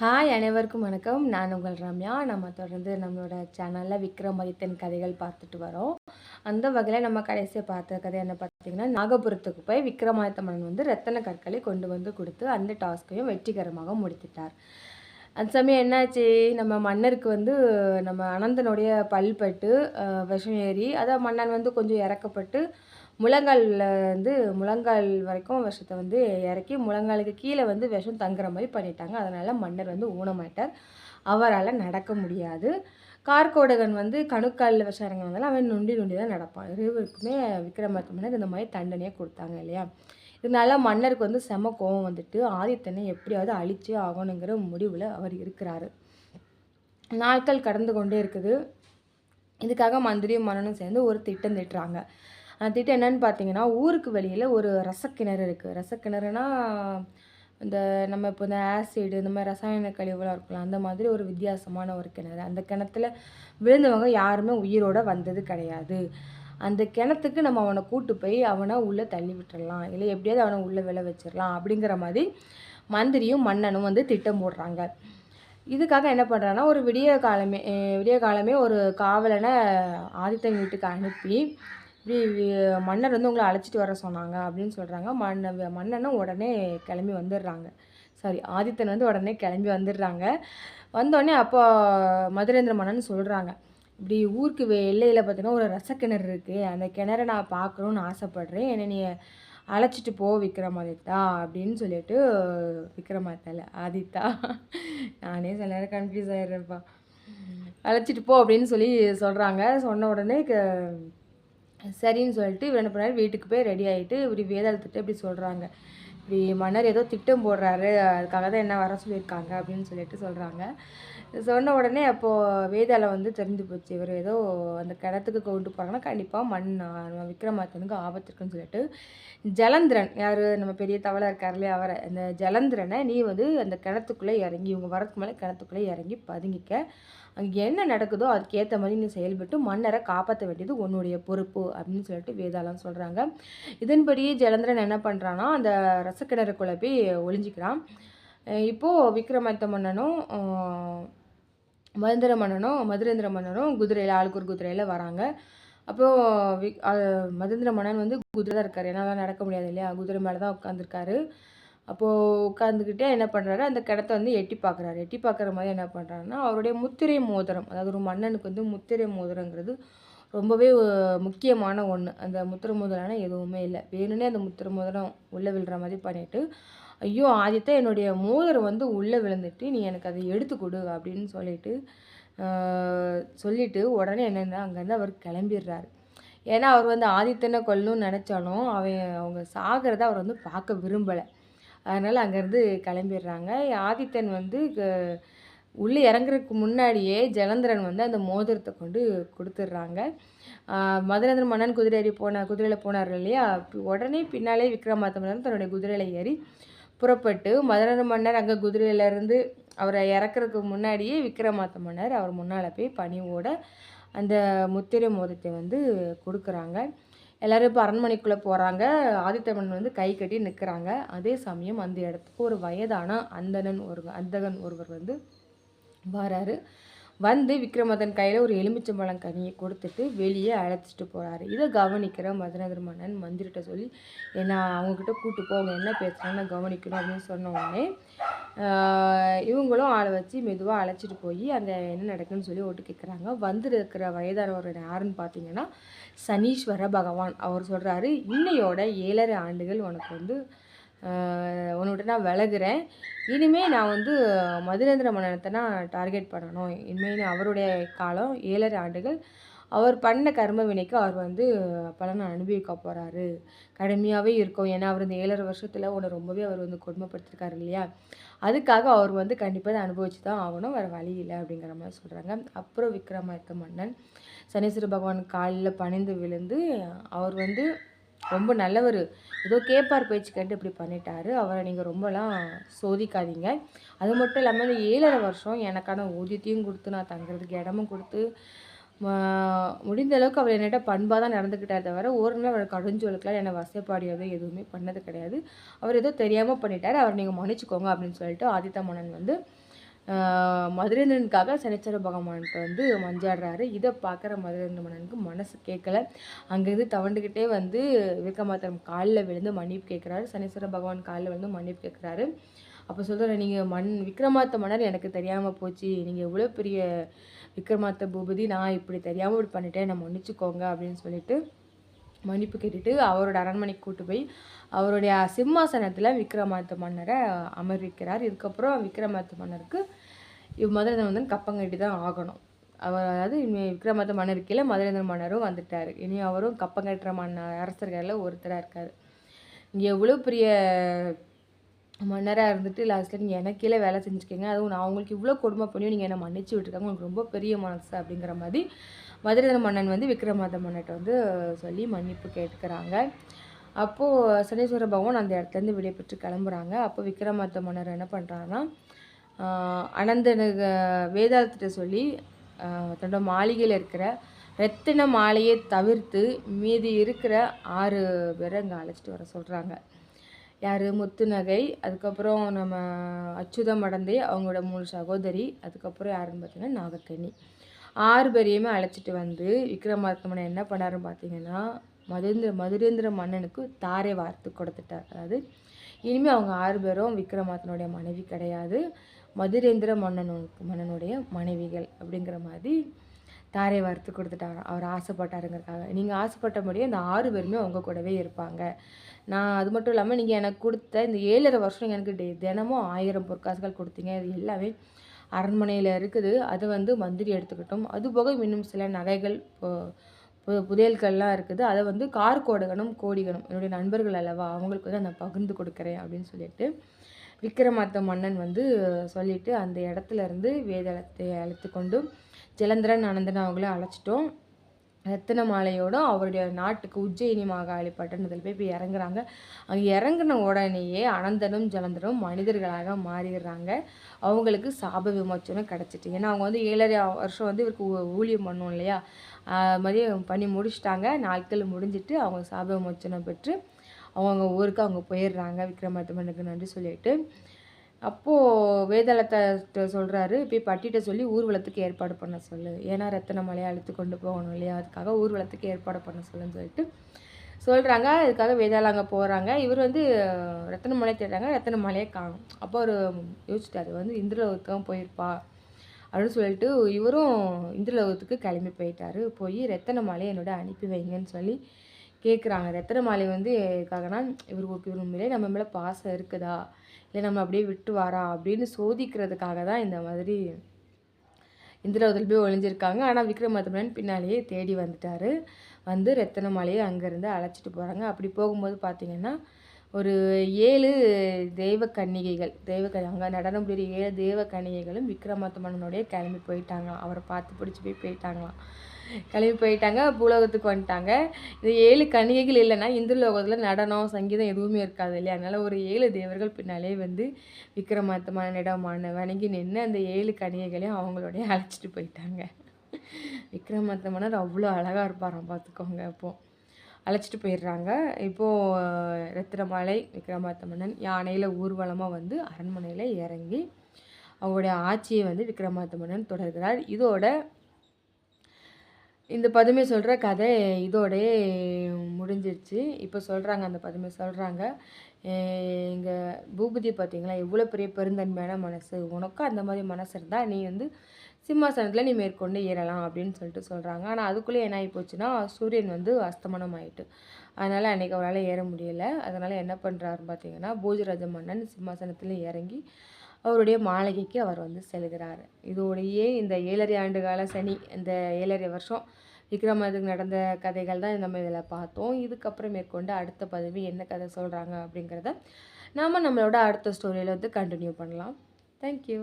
Hi அனைவருக்கும் வணக்கம். நான் உங்கள் ரம்யா. நம்ம தொடர்ந்து நம்மளோட சேனலில் விக்ரமாதித்தன் கதைகள் பார்த்துட்டு வரோம். அந்த வகையில் நம்ம கடைசியாக பார்த்த கதை என்ன பார்த்தீங்கன்னா நாகபுரத்துக்கு போய் விக்ரமாதித்த மன்னன் வந்து ரத்தன கற்களை கொண்டு வந்து கொடுத்து அந்த டாஸ்கையும் வெற்றிகரமாக முடித்துட்டார். அந்த சமயம் என்னாச்சு? நம்ம மன்னருக்கு வந்து நம்ம அனந்தனுடைய பல்பட்டு விஷம் ஏறி அதான் மன்னன் வந்து கொஞ்சம் இறக்கப்பட்டு முழங்காலில் வந்து முழங்கால் வரைக்கும் விஷத்தை வந்து இறக்கி முழங்காலுக்கு கீழே வந்து விஷம் தங்குற மாதிரி பண்ணிட்டாங்க. அதனால் மன்னர் வந்து ஊனமாட்டார் அவரால் நடக்க முடியாது. கார்கோடகன் வந்து கணுக்காலில் விஷம் இறங்கினதால அவன் நொண்டி நொண்டி தான் நடப்பான். இருவருக்குமே விக்ரமாதித்த மன்னர் இந்த மாதிரி தண்டனையை கொடுத்தாங்க இல்லையா? இதனால மன்னருக்கு வந்து செம கோபம் வந்துட்டு ஆதித்தனை எப்படியாவது அழிச்சே ஆகணுங்கிற முடிவில் அவர் இருக்கிறாரு. நாட்கள் கடந்து கொண்டே இருக்குது. இதுக்காக மந்திரியும் மன்னனும் சேர்ந்து ஒரு திட்டம் திட்டுறாங்க. திட்டம் என்னன்னு பார்த்தீங்கன்னா ஊருக்கு வெளியில் ஒரு ரசக்கிணறு இருக்குது ரசக்கிணறுனா இந்த நம்ம இப்போ இந்த ஆசிடு இந்த மாதிரி ரசாயன கழிவுலாம் இருக்கலாம் அந்த மாதிரி ஒரு வித்தியாசமான ஒரு கிணறு. அந்த கிணத்துல விழுந்தவங்க யாருமே உயிரோட வந்தது கிடையாது. அந்த கிணத்துக்கு நம்ம அவனை கூட்டு போய் அவனை உள்ளே தள்ளி விட்டுடலாம் இல்லை எப்படியாவது அவனை உள்ளே விளை வச்சிடலாம். அப்படிங்கிற மாதிரி மந்திரியும் மன்னனும் வந்து திட்டம் போடுறாங்க. இதுக்காக என்ன பண்ணுறான்னா ஒரு விடிய காலமே விடிய காலமே ஒரு காவலனை ஆதித்தன் வீட்டுக்கு அனுப்பி இப்படி மன்னர் வந்து உங்களை அழைச்சிட்டு வர சொன்னாங்க அப்படின்னு சொல்கிறாங்க மன்ன மன்னனும் உடனே கிளம்பி வந்துடுறாங்க. சாரி ஆதித்தன் வந்து உடனே கிளம்பி வந்துடுறாங்க. வந்தோடனே அப்போ மதுரேந்திர மன்னன் சொல்கிறாங்க இப்படி ஊருக்கு எல்லையில் பார்த்தீங்கன்னா ஒரு ரசக்கிணறு இருக்குது அந்த கிணற நான் பார்க்கணுன்னு ஆசைப்பட்றேன். என்னை நீ அழைச்சிட்டு போ விக்ரமாதித்தா அப்படின்னு சொல்லிட்டு விக்ரமாதித்தால ஆதித்தா நானே சில நேரம் கன்ஃபியூஸ் ஆகிடுறேன்ப்பா அழைச்சிட்டு போ அப்படின்னு சொல்லி சொல்கிறாங்க சொன்ன உடனே க சரின்னு சொல்லிட்டு இவர் என்ன பண்ணார்? வீட்டுக்கு போய் ரெடி ஆகிட்டு இப்படி வேதாளத்திட்ட இப்படி சொல்கிறாங்க இப்படி மன்னர் ஏதோ திட்டம் போடுறாரு. அதுக்காக தான் என்ன வர சொல்லியிருக்காங்க அப்படின்னு சொல்லிட்டு சொல்கிறாங்க சொன்ன உடனே அப்போது வேதால வந்து தெரிஞ்சு போச்சு. இவர் ஏதோ அந்த கிணத்துக்கு கொண்டு போகிறாங்கன்னா கண்டிப்பாக மண் நம்ம விக்ரமாதித்தனுக்கு ஆபத்து இருக்குன்னு சொல்லிட்டு ஜலந்திரன் யார்? நம்ம பெரிய தவளை இருக்கார் இல்லையா? அவரை. அந்த ஜலந்திரனை நீ வந்து அந்த கிணத்துக்குள்ளே இறங்கி இவங்க வரதுக்கு மேலே கிணத்துக்குள்ளே இறங்கி பதுங்கிக்க. அங்கே என்ன நடக்குதோ அதுக்கேற்ற மாதிரி நீ செயல்பட்டு மன்னரை காப்பாற்ற வேண்டியது உன்னுடைய பொறுப்பு அப்படின்னு சொல்லிட்டு வேதாளம் சொல்கிறாங்க இதன்படி ஜலந்திரன் என்ன பண்ணுறான்னா அந்த ரசக்கிணறுக்குள்ளே போய் ஒளிஞ்சிக்கிறான். இப்போது விக்ரமாதித்த மன்னனும் மதுந்திர மன்னனும் மதுரேந்திர மன்னனும் குதிரையில் ஆளுக்கு ஒரு குதிரையில் வராங்க. அப்போது வி மதுந்திர மன்னன் வந்து குதிரை தான் இருக்கார். என்னால் நடக்க முடியாது இல்லையா? குதிரை மேலே தான் உட்காந்துருக்காரு அப்போது உட்காந்துக்கிட்டே என்ன பண்ணுறாரு அந்த கிணத்த வந்து எட்டி பார்க்குறாரு எட்டி பார்க்குற மாதிரி என்ன பண்ணுறாருன்னா அவருடைய முத்திரை மோதிரம் அதாவது ஒரு மன்னனுக்கு வந்து முத்திரை மோதிரங்கிறது ரொம்பவே முக்கியமான ஒன்று அந்த முத்திரை மோதிரம்னா எதுவுமே இல்லை. வேணும்னே அந்த முத்திரை மோதிரம் உள்ளே விழுற மாதிரி பண்ணிவிட்டு ஐயோ ஆதித்த என்னுடைய மோதிரம் வந்து உள்ளே விழுந்துட்டு நீ எனக்கு அதை எடுத்து கொடு அப்படின்னு சொல்லிட்டு சொல்லிவிட்டு உடனே என்னென்னா அங்கேருந்து அவர் கிளம்பிடுறாரு. ஏன்னா அவர் வந்து ஆதித்தனை கொல்லணும்னு நினச்சாலும் அவன் அவங்க சாகிறத அவர் வந்து பார்க்க விரும்பலை. அதனால் அங்கேருந்து கிளம்பிடுறாங்க. ஆதித்தன் வந்து க- உள்ளே இறங்குறதுக்கு முன்னாடியே ஜலந்திரன் வந்து அந்த மோதிரத்தை கொண்டு கொடுத்துட்றாங்க. மதுரேந்திர மன்னன் குதிரை ஏறி போன குதிரையில் போனார் இல்லையா? உடனே பின்னாலே விக்ரமாதித்த தன்னுடைய குதிரையில் ஏறி புறப்பட்டு மதுரன் மன்னர் அங்கே குதிரையிலேருந்து அவரை இறக்குறதுக்கு முன்னாடியே விக்ரமாத்த மன்னர் அவர் முன்னால் போய் பணிவோட அந்த முத்திரை மோதத்தை வந்து கொடுக்குறாங்க. எல்லாரும் இப்போ அரண்மனைக்குள்ளே போகிறாங்க ஆதித்தமன் வந்து கை கட்டி நிற்கிறாங்க அதே சமயம் அந்த இடத்துக்கு ஒரு வயதான அந்தணன் ஒரு அந்தகன் ஒருவர் வந்து வராரு. வந்து விக்ரமதன் கையில் ஒரு எலுமிச்சம்பழம் கனியை கொடுத்துட்டு வெளியே அழைச்சிட்டு போகிறாரு இதை கவனிக்கிற மதுநகர் மன்னன் மந்திரிட்ட சொல்லி என்ன அவங்கக்கிட்ட கூட்டு போ அவங்க என்ன பேசுகிறாங்க கவனிக்கணும் அப்படின்னு சொன்ன உடனே இவங்களும் ஆளை வச்சு மெதுவாக அழைச்சிட்டு போய் அந்த என்ன நடக்குன்னு சொல்லி ஓட்டு கேட்குறாங்க வந்திருக்கிற வயதானவர் யாருன்னு பார்த்தீங்கன்னா சனீஸ்வர பகவான். அவர் சொல்கிறாரு இன்னையோட ஏழரை ஆண்டுகள் உனக்கு வந்து உன்னோட நான் விலகுறேன். இனிமே நான் வந்து மதுரேந்திர மன்னனத்தை நான் டார்கெட் பண்ணணும். இனிமேல் அவருடைய காலம் ஏழரை ஆண்டுகள். அவர் பண்ண கர்ம வினைக்கு அவர் வந்து பலனை அனுபவிக்க போகிறாரு கடுமையாகவே இருக்கும். ஏன்னா அவர் இந்த ஏழரை வருஷத்தில் உன்னை ரொம்பவே அவர் வந்து கொடுமைப்படுத்திருக்காரு இல்லையா? அதுக்காக அவர் வந்து கண்டிப்பாக அதை அனுபவிச்சு தான் ஆகணும். வேறு வழி இல்லை அப்படிங்கிற மாதிரி சொல்கிறாங்க அப்புறம் விக்ரமாதித்த மன்னன் சனீஸ்வர பகவான் காலில் பணிந்து விழுந்து அவர் வந்து ரொம்ப நல்லவர் ஏதோ கேட்பார் பேச்சு கேட்டு இப்படி பண்ணிட்டாரு. அவரை நீங்கள் ரொம்பலாம் சோதிக்காதீங்க. அது மட்டும் இல்லாமல் இந்த ஏழரை வருஷம் எனக்கான ஊதியத்தையும் கொடுத்து நான் தங்குறதுக்கு இடமும் கொடுத்து முடிந்த அளவுக்கு அவர் என்னட்ட பண்பாக தான் நடந்துக்கிட்டார் தவிர ஒரு நாள் அவர் கடுஞ்சொலுக்கெல்லாம் என்னை வசைப்பாடியதோ எதுவுமே பண்ணது கிடையாது. அவர் ஏதோ தெரியாமல் பண்ணிட்டார். அவர் நீங்கள் மன்னிச்சுக்கோங்க அப்படின்னு சொல்லிட்டு ஆதித்த மன்னன் வந்து மதுரேந்திரனுக்காக சனீஸ்வர பகவான்கிட்ட வந்து மஞ்சாடுறாரு. இதை பார்க்குற மதுரேந்திர மன்னனுக்கு மனசு கேட்கல. அங்கேருந்து தவண்டுக்கிட்டே வந்து விக்ரமாத்திரம் காலில் விழுந்து மன்னிப்பு கேட்குறாரு. சனீஸ்வர பகவான் காலில் விழுந்து மன்னிப்பு கேட்குறாரு. அப்போ சொல்கிற நீங்கள் மண் விக்ரமாத்த மன்னர் எனக்கு தெரியாமல் போச்சு. நீங்கள் இவ்வளோ பெரிய விக்ரமாத்த பூபதி நான் இப்படி தெரியாமல் இப்படி பண்ணிட்டேன். நான் மன்னிச்சுக்கோங்க அப்படின்னு சொல்லிட்டு மன்னிப்பு கேட்டுட்டு அவரோட அரண்மனைக்கு கூட்டு போய் அவருடைய சிம்மாசனத்தில் விக்ரமாதித்த மன்னரை அமர்விக்கிறார். இதுக்கப்புறம் விக்ரமாதித்த மன்னருக்கு இவ் மதுரேந்திரன் வந்து கப்பங்கட்டி தான் ஆகணும். அவர் அதாவது விக்ரமாத்த மன்னர் கீழே மதுரேந்திர மன்னரும் வந்துட்டார். இனி அவரும் கப்பங்கட்டுற மன்னர் அரசர்களில் ஒருத்தராக இருக்கார். இங்கே எவ்வளோ பெரிய மன்னராக இருந்துட்டு லாஸ்ட்டில் நீங்கள் எனக்கு கீழே வேலை செஞ்சுக்கோங்க. அதுவும் நான் அவங்களுக்கு இவ்வளோ கொடுமை பண்ணியும் நீங்கள் என்னை மன்னிச்சு விட்டுருக்காங்க. உங்களுக்கு ரொம்ப பெரிய மனசு அப்படிங்கிற மாதிரி மதுரேந்திர மன்னன் வந்து விக்ரமாத மன்னர்கிட்ட வந்து சொல்லி மன்னிப்பு கேட்குறாங்க. அப்போது சனீஸ்வர பகவான் அந்த இடத்துலேருந்து விடைபெற்று கிளம்புறாங்க. அப்போ விக்ரமாத்த மன்னர் என்ன பண்ணுறாங்கன்னா அனந்தனுக்கு வேதாளத்திட்ட சொல்லி தன்னோட மாளிகையில் இருக்கிற ரத்தின மாலையை தவிர்த்து மீதி இருக்கிற ஆறு பேரை இங்கே அழைச்சிட்டு வர சொல்கிறாங்க யார்? முத்துநகை அதுக்கப்புறம் நம்ம அச்சுதம் அடந்தை அவங்களோட மூணு சகோதரி அதுக்கப்புறம் யாருன்னு பார்த்தீங்கன்னா நாகக்கண்ணி ஆறு பேரையுமே அழைச்சிட்டு வந்து விக்ரமாத்மனை என்ன பண்ணாருன்னு பார்த்தீங்கன்னா மதுரேந்திர மதுரேந்திர மன்னனுக்கு தாரை வார்த்து கொடுத்துட்டார். அதாவது இனிமேல் அவங்க ஆறு பேரும் விக்ரமாத்தனுடைய மனைவி கிடையாது. மதுரேந்திர மன்னனுக்கு மன்னனுடைய மனைவிகள் அப்படிங்கிற மாதிரி தாரை வார்த்து கொடுத்துட்டாங்க. அவர் ஆசைப்பட்டாருங்கிறக்காக நீங்கள் ஆசைப்பட்டபடியே அந்த ஆறு பேருமே அவங்க கூடவே இருப்பாங்க. நான் அது மட்டும் இல்லாமல் நீங்கள் எனக்கு கொடுத்த இந்த ஏழரை வருஷம் எனக்கு டே தினமும் ஆயிரம் பொற்காசுகள் கொடுத்தீங்க. இது எல்லாமே அரண்மனையில் இருக்குது. அதை வந்து மந்திரி எடுத்துக்கிட்டோம். அதுபோக இன்னும் சில நகைகள் புதையல்கள்லாம் இருக்குது. அதை வந்து கார் கோடகனும் கோடிகனும் என்னுடைய நண்பர்கள் அல்லவா அவங்களுக்கு வந்து நான் பகிர்ந்து கொடுக்குறேன் அப்படின்னு சொல்லிட்டு விக்ரமாத்த மன்னன் வந்து சொல்லிவிட்டு அந்த இடத்துல இருந்து வேதளத்தை அழைத்து கொண்டு ஜலந்திரன் அனந்தன் அவங்கள அழைச்சிட்டோம். ரத்தின மாலையோடும் அவருடைய நாட்டுக்கு உஜ்ஜயினி மாகாளி பட்டணத்தில் போய் போய் இறங்குறாங்க. அங்கே இறங்கின உடனேயே அனந்தனும் ஜலந்தனும் மனிதர்களாக மாறிடுறாங்க. அவங்களுக்கு சாப விமோச்சனம் கிடச்சிட்டு ஏன்னா அவங்க வந்து ஏழரை வருஷம் வந்து இவருக்கு ஊழியம் பண்ணும் இல்லையா? மதியம் பண்ணி முடிச்சிட்டாங்க. நாட்கள் முடிஞ்சிட்டு அவங்க சாப விமோச்சனம் பெற்று அவங்க ஊருக்கு அவங்க போயிடுறாங்க. விக்ரமாதித்தமனுக்கு நன்றி சொல்லிட்டு. அப்போது வேதாளத்தை சொல்கிறாரு போய் பட்டிகிட்ட சொல்லி ஊர்வலத்துக்கு ஏற்பாடு பண்ண சொல்லு. ஏன்னா ரத்தன மலையை அழுத்து கொண்டு போகணும் இல்லையா? அதுக்காக ஊர்வலத்துக்கு ஏற்பாடு பண்ண சொல்லுன்னு சொல்லிட்டு சொல்கிறாங்க அதுக்காக வேதாளம் அங்கே போகிறாங்க இவர் வந்து ரத்தன மலையை தேடுறாங்க. ரத்தன மலையை காணும். அப்போ அவர் யோசிச்சிட்டாரு வந்து இந்திரலோகத்துக்கு போயிருப்பா அப்படின்னு சொல்லிட்டு இவரும் இந்திரலோகத்துக்கு கிளம்பி போயிட்டாரு. போய் ரத்தன மலையை என்னோட அனுப்பி வைங்கன்னு சொல்லி கேட்குறாங்க ரத்தன மாலை வந்து எதுக்காகனா இவருக்கு இவர் உண்மையிலே நம்ம மேலே பாசம் இருக்குதா? இல்லை நம்ம அப்படியே விட்டு வாரா? அப்படின்னு சோதிக்கிறதுக்காக தான் இந்த மாதிரி இந்திரவதில் போய் ஒழிஞ்சிருக்காங்க ஆனால் விக்ரமாதித்தன் பின்னாலேயே தேடி வந்துட்டார். வந்து ரத்தன மாலையை அங்கேருந்து அழைச்சிட்டு போகிறாங்க அப்படி போகும்போது பார்த்திங்கன்னா ஒரு ஏழு தெய்வ கன்னிகைகள் தெய்வ அங்கே நடனம் புரியுற ஏழு தெய்வ கன்னிகைகளும் விக்ரமாத்த கிளம்பி போயிட்டாங்களாம். அவரை பார்த்து பிடிச்சி போய் போயிட்டாங்களாம். கிளம்பி போயிட்டாங்க பூலோகத்துக்கு வந்துட்டாங்க. இது ஏழு கணிகைகள் இல்லைன்னா இந்து லோகத்தில் நடனம் சங்கீதம் எதுவுமே இருக்காது இல்லையா? அதனால் ஒரு ஏழு தேவர்கள் பின்னாலே வந்து விக்ரமாத்தமான மன வணங்கி நின்று அந்த ஏழு கணிகைகளையும் அவங்களோடைய அழைச்சிட்டு போயிட்டாங்க. விக்ரமாத்தமனர் அவ்வளோ அழகாக இருப்பாராம் பார்த்துக்கோங்க அப்போது அழைச்சிட்டு போயிடுறாங்க. இப்போது ரத்தினமாலை விக்ரமாத்த மன்னன் யானையில் ஊர்வலமாக வந்து அரண்மனையில் இறங்கி அவங்களுடைய ஆட்சியை வந்து விக்ரமாத்த மன்னன் தொடர்கிறார். இதோட இந்த பதுமை சொல்கிற கதை இதோடே முடிஞ்சிருச்சு. இப்போ சொல்கிறாங்க அந்த பதுமை சொல்கிறாங்க இங்கே பூபதி பார்த்தீங்களா எவ்வளோ பெரிய பெருந்தன்மையான மனசு. உனக்கும் அந்த மாதிரி மனசு இருந்தால் நீ வந்து சிம்மாசனத்தில் நீ மேற்கொண்டு ஏறலாம் அப்படின்னு சொல்லிட்டு சொல்கிறாங்க ஆனால் அதுக்குள்ளே என்ன ஆகி போச்சுன்னா சூரியன் வந்து அஸ்தமனம் ஆகிட்டு அதனால் அன்றைக்கி அவரால் ஏற முடியலை. அதனால் என்ன பண்ணுறாரு பார்த்தீங்கன்னா போஜராஜ மன்னன் சிம்மாசனத்தில் இறங்கி அவருடைய மாளிகைக்கு அவர் வந்து செல்கிறார். இதோடையே இந்த ஏழரை ஆண்டு கால சனி இந்த ஏழரை வருஷம் விக்ரமாதிக்கு நடந்த கதைகள் தான் நம்ம இதில் பார்த்தோம். இதுக்கப்புறம் மேற்கொண்டு அடுத்த பதவி என்ன கதை சொல்கிறாங்க அப்படிங்கிறத நாம் நம்மளோட அடுத்த ஸ்டோரியில் வந்து கண்டினியூ பண்ணலாம். தேங்க்யூ